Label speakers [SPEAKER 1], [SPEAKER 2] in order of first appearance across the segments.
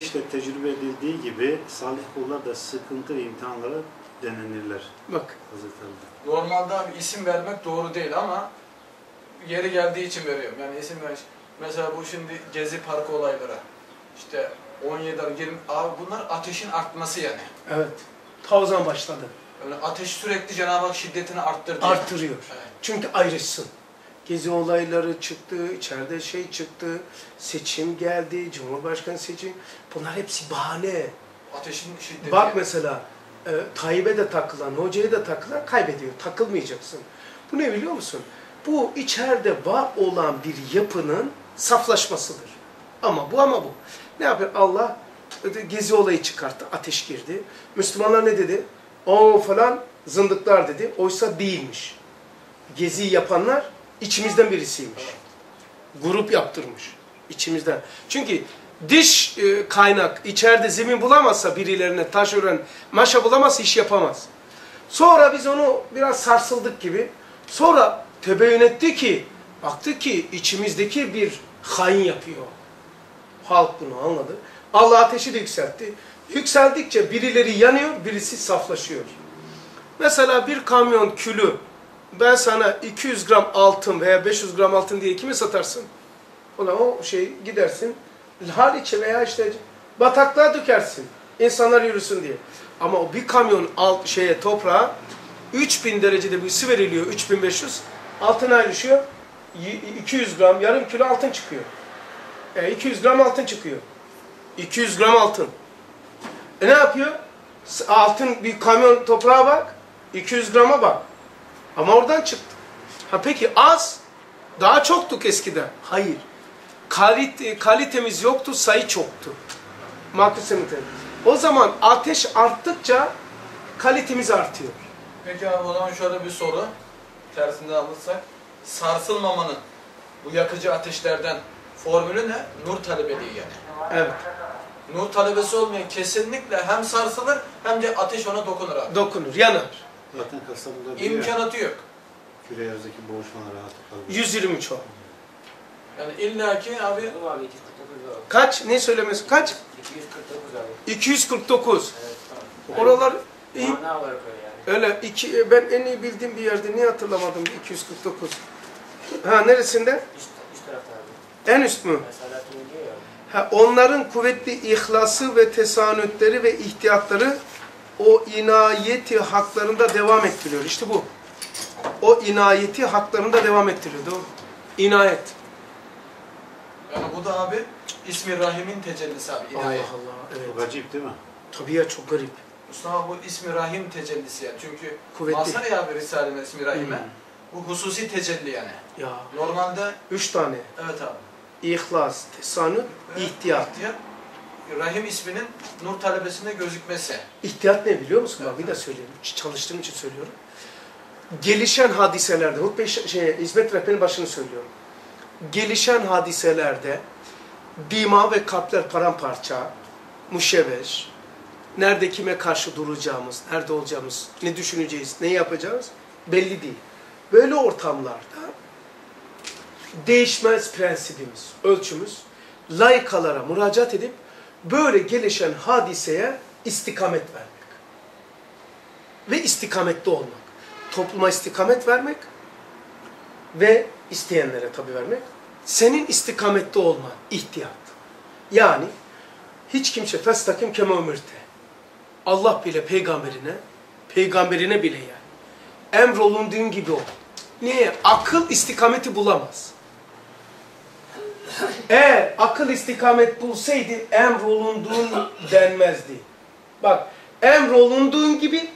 [SPEAKER 1] İşte tecrübe edildiği gibi salih kullar da sıkıntı ve imtihanlara denenirler
[SPEAKER 2] Bak
[SPEAKER 1] Hazreti Ali.
[SPEAKER 3] Normalde abi isim vermek doğru değil ama yeri geldiği için veriyorum. Yani isim ver. Mesela bu şimdi Gezi Parkı olayları. İşte 17 ay, 20 abi bunlar ateşin artması yani.
[SPEAKER 2] evet. Ta o zaman başladı.
[SPEAKER 3] Öyle ateş sürekli Cenab-ı Hak şiddetini arttırdı.
[SPEAKER 2] Artırıyor.
[SPEAKER 3] Evet.
[SPEAKER 2] Çünkü ayrışsın. Gezi olayları çıktı, içeride şey çıktı, seçim geldi, Cumhurbaşkanı seçim. Bunlar hepsi bahane.
[SPEAKER 3] Ateşin şiddeti.
[SPEAKER 2] Bak mesela e, Tayyip'e de takılan, hocaya da takılan kaybediyor. Takılmayacaksın. Bu ne biliyor musun? Bu içeride var olan bir yapının saflaşmasıdır. Ama bu ama bu. Ne yapıyor? Allah e, gezi olayı çıkarttı. Ateş girdi. Müslümanlar ne dedi? O falan zındıklar dedi. Oysa değilmiş. Geziyi yapanlar içimizden birisiymiş. Grup yaptırmış. içimizden. Çünkü dış e, kaynak içeride zemin bulamazsa birilerine taş ören maşa bulamazsa iş yapamaz. Sonra biz onu biraz sarsıldık gibi. Sonra tebeyyün etti ki baktı ki içimizdeki bir hain yapıyor. Halk bunu anladı. Allah ateşi de yükseltti. Yükseldikçe birileri yanıyor, birisi saflaşıyor. Mesela bir kamyon külü ben sana 200 gram altın veya 500 gram altın diye kime satarsın? Ulan o şey gidersin Haliç'e veya işte bataklığa dökersin. İnsanlar yürüsün diye. Ama o bir kamyon alt şeye toprağa 3000 derecede bir ısı veriliyor 3500 altın ayrışıyor. y- 200 gram yarım kilo altın çıkıyor. E, 200 gram altın çıkıyor. 200 gram altın. E ne yapıyor? Altın bir kamyon toprağa bak. 200 grama bak. Ama oradan çıktı. Ha peki az. Daha çoktuk eskiden. Hayır. Kalite, kalitemiz yoktu, sayı çoktu. Markus Emeter. O zaman ateş arttıkça kalitemiz artıyor.
[SPEAKER 3] Peki abi o zaman şöyle bir soru. Tersinde alırsak. Sarsılmamanın bu yakıcı ateşlerden formülü ne? Nur talebeliği yani.
[SPEAKER 2] Evet.
[SPEAKER 3] Nur talebesi olmayan kesinlikle hem sarsılır hem de ateş ona dokunur abi.
[SPEAKER 2] Dokunur, yanar.
[SPEAKER 1] Zaten diyor ya,
[SPEAKER 3] İmkanatı yok.
[SPEAKER 1] küre yeryüzündeki boğuşmalar rahatlıkla.
[SPEAKER 2] 123 o.
[SPEAKER 3] Yani illaki abi
[SPEAKER 4] abi 249 abi.
[SPEAKER 2] Kaç? Ne söylemesi? Kaç?
[SPEAKER 4] 249 abi.
[SPEAKER 2] 249.
[SPEAKER 4] Evet tamam.
[SPEAKER 2] Oralar iyi.
[SPEAKER 4] Mana olarak öyle yani.
[SPEAKER 2] Öyle iki, ben en iyi bildiğim bir yerde niye hatırlamadım 249. Ha neresinde?
[SPEAKER 4] Üst, üst tarafta abi.
[SPEAKER 2] En üst mü?
[SPEAKER 4] Mesela diyor ya.
[SPEAKER 2] Ha, onların kuvvetli ihlası ve tesanütleri ve ihtiyatları o inayeti haklarında devam ettiriyor. İşte bu. O inayeti haklarında devam ettiriyor. Doğru. İnayet.
[SPEAKER 3] yani bu da abi ismi Rahim'in tecellisi abi.
[SPEAKER 2] Allah
[SPEAKER 3] inayet.
[SPEAKER 2] Allah. Evet.
[SPEAKER 1] Çok acayip değil mi?
[SPEAKER 2] Tabii ya çok garip.
[SPEAKER 3] Mustafa bu ismi Rahim tecellisi yani. Çünkü
[SPEAKER 2] Kuvvetli.
[SPEAKER 3] baksana ya abi Risale'nin ismi Rahim'e.
[SPEAKER 2] Hmm.
[SPEAKER 3] Bu hususi tecelli yani.
[SPEAKER 2] Ya.
[SPEAKER 3] Normalde
[SPEAKER 2] Üç tane.
[SPEAKER 3] evet abi.
[SPEAKER 2] İhlas, tesanüt,
[SPEAKER 3] Evet,
[SPEAKER 2] ihtiyat.
[SPEAKER 3] ihtiyat. Rahim isminin nur talebesinde gözükmesi.
[SPEAKER 2] İhtiyat ne biliyor musun? Bak
[SPEAKER 3] Evet,
[SPEAKER 2] bir de söyleyeyim. Çalıştığım için söylüyorum. Gelişen hadiselerde, Hutbe şey, hizmet rehberinin başını söylüyorum. Gelişen hadiselerde dima ve kalpler paramparça, muşeveş, nerede kime karşı duracağımız, nerede olacağımız, ne düşüneceğiz, ne yapacağız belli değil. Böyle ortamlarda değişmez prensibimiz, ölçümüz, layıkalara müracaat edip böyle gelişen hadiseye istikamet vermek. Ve istikametli olmak. Topluma istikamet vermek ve isteyenlere tabi vermek. Senin istikametli olman, ihtiyat. Yani hiç kimse festakim keme ömürte. Allah bile peygamberine, peygamberine bile yani emrolunduğun gibi ol. Niye? Akıl istikameti bulamaz. Eğer akıl istikamet bulsaydı emrolunduğun denmezdi. Bak emrolunduğun gibi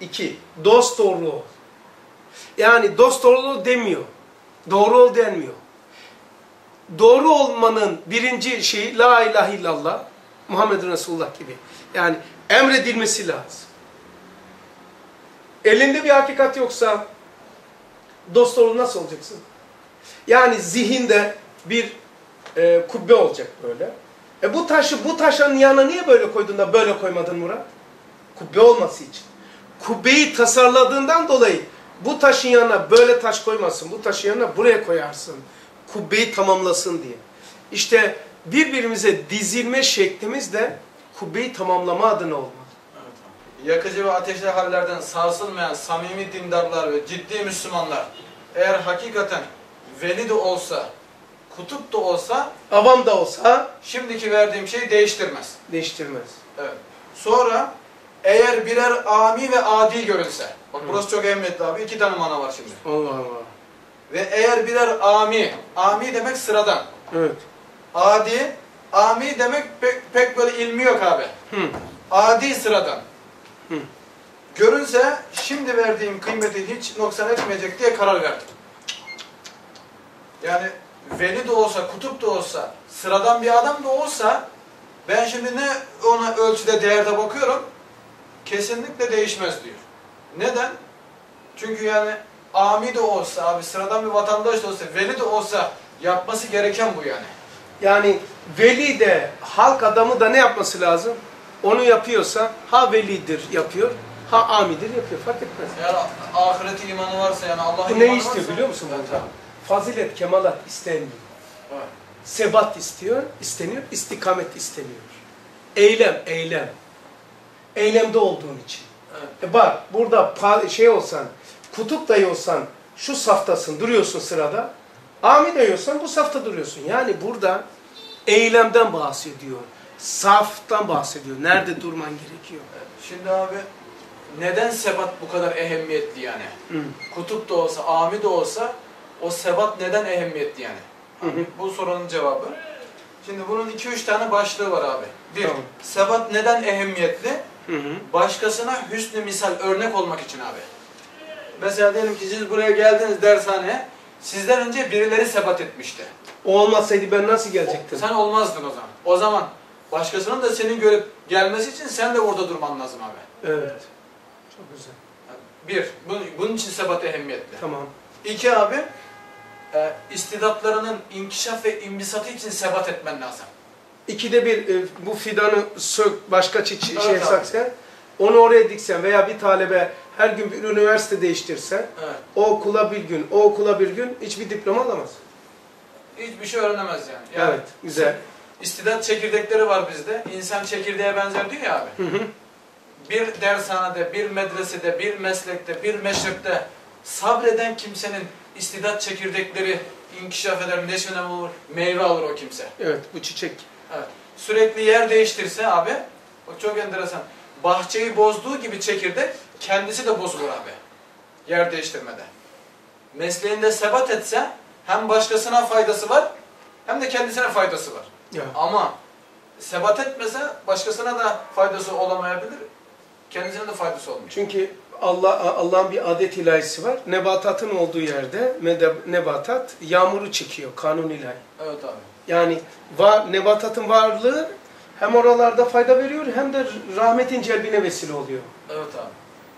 [SPEAKER 2] iki dost doğru ol. Yani dost doğru ol demiyor. Doğru ol denmiyor. Doğru olmanın birinci şeyi la ilahe illallah Muhammed Resulullah gibi. Yani emredilmesi lazım. Elinde bir hakikat yoksa dost doğru nasıl olacaksın? Yani zihinde bir e, kubbe olacak böyle. E bu taşı bu taşın yanına niye böyle koydun da böyle koymadın Murat? Kubbe olması için. Kubbeyi tasarladığından dolayı bu taşın yanına böyle taş koymasın. Bu taşın yanına buraya koyarsın. Kubbeyi tamamlasın diye. İşte birbirimize dizilme şeklimiz de kubbeyi tamamlama adına olmalı.
[SPEAKER 3] Evet. Yakıcı ve ateşli hallerden sarsılmayan samimi dindarlar ve ciddi Müslümanlar eğer hakikaten veli de olsa, kutup da olsa
[SPEAKER 2] Avam da olsa
[SPEAKER 3] şimdiki verdiğim şeyi değiştirmez.
[SPEAKER 2] değiştirmez.
[SPEAKER 3] Evet. Sonra eğer birer ami ve adi görülse, bak burası çok emniyetli abi, iki tane mana var şimdi.
[SPEAKER 2] Allah Allah.
[SPEAKER 3] Ve eğer birer ami, ami demek sıradan,
[SPEAKER 2] Evet.
[SPEAKER 3] adi, ami demek pek, pek böyle ilmi yok abi.
[SPEAKER 2] Hı.
[SPEAKER 3] Adi sıradan.
[SPEAKER 2] Hı.
[SPEAKER 3] Görünse şimdi verdiğim kıymeti hiç noksan etmeyecek diye karar verdim. Yani veli de olsa, kutup da olsa, sıradan bir adam da olsa ben şimdi ne ona ölçüde değerde bakıyorum kesinlikle değişmez diyor. Neden? Çünkü yani ami de olsa abi sıradan bir vatandaş da olsa, veli de olsa yapması gereken bu yani.
[SPEAKER 2] Yani veli de halk adamı da ne yapması lazım? Onu yapıyorsa ha velidir yapıyor, ha amidir yapıyor. Fark etmez.
[SPEAKER 3] Eğer ahireti imanı varsa yani Allah'a
[SPEAKER 2] Bu
[SPEAKER 3] imanı
[SPEAKER 2] ne istiyor
[SPEAKER 3] varsa-
[SPEAKER 2] biliyor musun
[SPEAKER 3] Evet,
[SPEAKER 2] burada? Fazilet, kemalat istenmiyor. Sebat istiyor, isteniyor, istikamet isteniyor. Eylem, eylem. Eylemde olduğun için. E bak burada şey olsan, kutup dayı olsan şu saftasın, duruyorsun sırada. Ami dayı olsan bu safta duruyorsun. Yani burada eylemden bahsediyor. Saftan bahsediyor. Nerede durman gerekiyor?
[SPEAKER 3] Şimdi abi neden sebat bu kadar ehemmiyetli yani?
[SPEAKER 2] Hı.
[SPEAKER 3] Kutup da olsa, ami de olsa o sebat neden ehemmiyetli yani?
[SPEAKER 2] Hı hı.
[SPEAKER 3] Bu sorunun cevabı. Şimdi bunun iki üç tane başlığı var abi. Bir,
[SPEAKER 2] Tamam.
[SPEAKER 3] sebat neden ehemmiyetli?
[SPEAKER 2] Hı hı.
[SPEAKER 3] Başkasına hüsnü misal örnek olmak için abi. Mesela diyelim ki siz buraya geldiniz dershaneye, sizden önce birileri sebat etmişti.
[SPEAKER 2] O olmasaydı ben nasıl gelecektim?
[SPEAKER 3] Sen olmazdın o zaman. O zaman başkasının da seni görüp gelmesi için sen de orada durman lazım abi.
[SPEAKER 2] Evet. Çok güzel.
[SPEAKER 3] Bir, bunun, bunun için sebat ehemmiyetli.
[SPEAKER 2] Tamam.
[SPEAKER 3] İki abi, e, istidatlarının inkişaf ve imbisatı için sebat etmen lazım.
[SPEAKER 2] İkide bir e, bu fidanı sök, başka çiçeği
[SPEAKER 3] Evet
[SPEAKER 2] şey
[SPEAKER 3] abi.
[SPEAKER 2] saksen, onu oraya diksen veya bir talebe her gün bir üniversite değiştirsen,
[SPEAKER 3] Evet.
[SPEAKER 2] o okula bir gün, o okula bir gün hiçbir diploma alamaz.
[SPEAKER 3] Hiçbir şey öğrenemez yani. yani
[SPEAKER 2] Evet, güzel.
[SPEAKER 3] İstidat çekirdekleri var bizde. İnsan çekirdeğe benzer diyor ya abi.
[SPEAKER 2] Hı hı.
[SPEAKER 3] Bir dershanede, bir medresede, bir meslekte, bir meşrepte sabreden kimsenin istidat çekirdekleri inkişaf eder, neşvene olur, meyve alır o kimse.
[SPEAKER 2] Evet, bu çiçek.
[SPEAKER 3] Evet. Sürekli yer değiştirse abi, bak çok enteresan. Bahçeyi bozduğu gibi çekirdek kendisi de bozulur abi. Yer değiştirmede. Mesleğinde sebat etse hem başkasına faydası var hem de kendisine faydası var.
[SPEAKER 2] Ya.
[SPEAKER 3] Ama sebat etmese başkasına da faydası olamayabilir. Kendisine de faydası olmayacak.
[SPEAKER 2] Çünkü Allah Allah'ın bir adet ilahisi var. Nebatatın olduğu yerde nebatat yağmuru çekiyor, kanun ilahi.
[SPEAKER 3] Evet abi.
[SPEAKER 2] Yani var, nebatatın varlığı hem oralarda fayda veriyor hem de rahmetin celbine vesile oluyor.
[SPEAKER 3] Evet abi.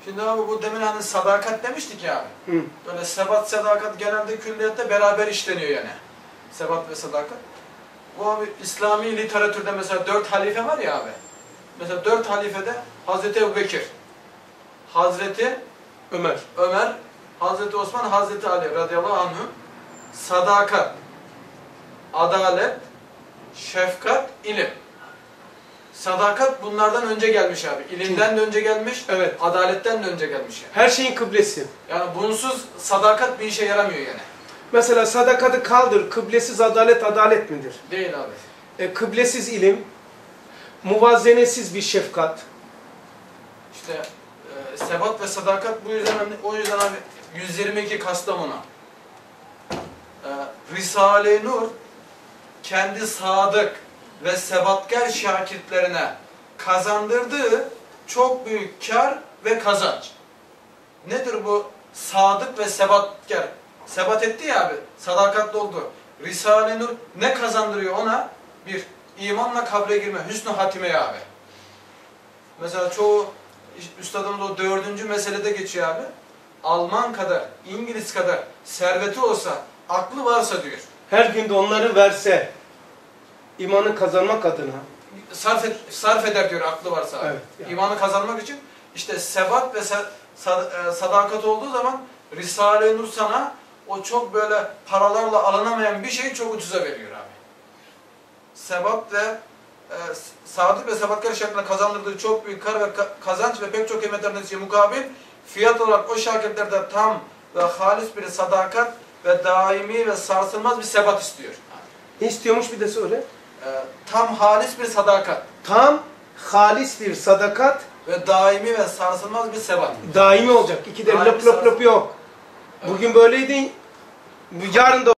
[SPEAKER 3] Şimdi abi bu demin hani sadakat demiştik ya.
[SPEAKER 2] Hı.
[SPEAKER 3] Böyle sebat, sadakat genelde külliyette beraber işleniyor yani. Sebat ve sadakat. Bu abi İslami literatürde mesela dört halife var ya abi. Mesela dört halifede Hazreti Ebu Bekir, Hazreti
[SPEAKER 2] Ömer.
[SPEAKER 3] Ömer, Hazreti Osman, Hazreti Ali radıyallahu anh'ın sadakat, adalet, şefkat, ilim. Sadakat bunlardan önce gelmiş abi. İlimden de önce gelmiş,
[SPEAKER 2] Evet.
[SPEAKER 3] adaletten de önce gelmiş yani.
[SPEAKER 2] Her şeyin kıblesi.
[SPEAKER 3] Yani bunsuz sadakat bir işe yaramıyor yani.
[SPEAKER 2] Mesela sadakatı kaldır, kıblesiz adalet adalet midir?
[SPEAKER 3] Değil abi.
[SPEAKER 2] E, kıblesiz ilim, muvazzenesiz bir şefkat.
[SPEAKER 3] İşte sebat ve sadakat bu yüzden hani- o yüzden abi 122 Kastamonu. E, Risale-i Nur kendi sadık ve sebatkar şakirtlerine kazandırdığı çok büyük kar ve kazanç. Nedir bu sadık ve sebatkar? Sebat etti ya abi, sadakatli oldu. Risale-i Nur ne kazandırıyor ona? Bir, imanla kabre girme, hüsnü hatime abi. Mesela çoğu üstadımız o dördüncü meselede geçiyor abi. Alman kadar, İngiliz kadar serveti olsa, aklı varsa diyor.
[SPEAKER 2] Her gün de onları verse, imanı kazanmak adına.
[SPEAKER 3] Sarf, et, sarf eder diyor aklı varsa abi.
[SPEAKER 2] Evet, yani.
[SPEAKER 3] İmanı kazanmak için işte sebat ve e, sadakat olduğu zaman Risale-i Nur sana o çok böyle paralarla alınamayan bir şeyi çok ucuza veriyor abi. sebat ve sadık ve sebatkar şeklinde kazandırdığı çok büyük kar ve ka- kazanç ve pek çok kıymetler neticeye mukabil fiyat olarak o şagirdlerde tam ve halis bir sadakat ve daimi ve sarsılmaz bir sebat istiyor.
[SPEAKER 2] Ne istiyormuş bir de söyle.
[SPEAKER 3] E, tam halis bir sadakat
[SPEAKER 2] Tam halis bir sadakat
[SPEAKER 3] ve daimi ve sarsılmaz bir sebat.
[SPEAKER 2] daimi olacak. İki de löp löp
[SPEAKER 3] sarsılmaz.
[SPEAKER 2] yok. Bugün böyleydi, yarın da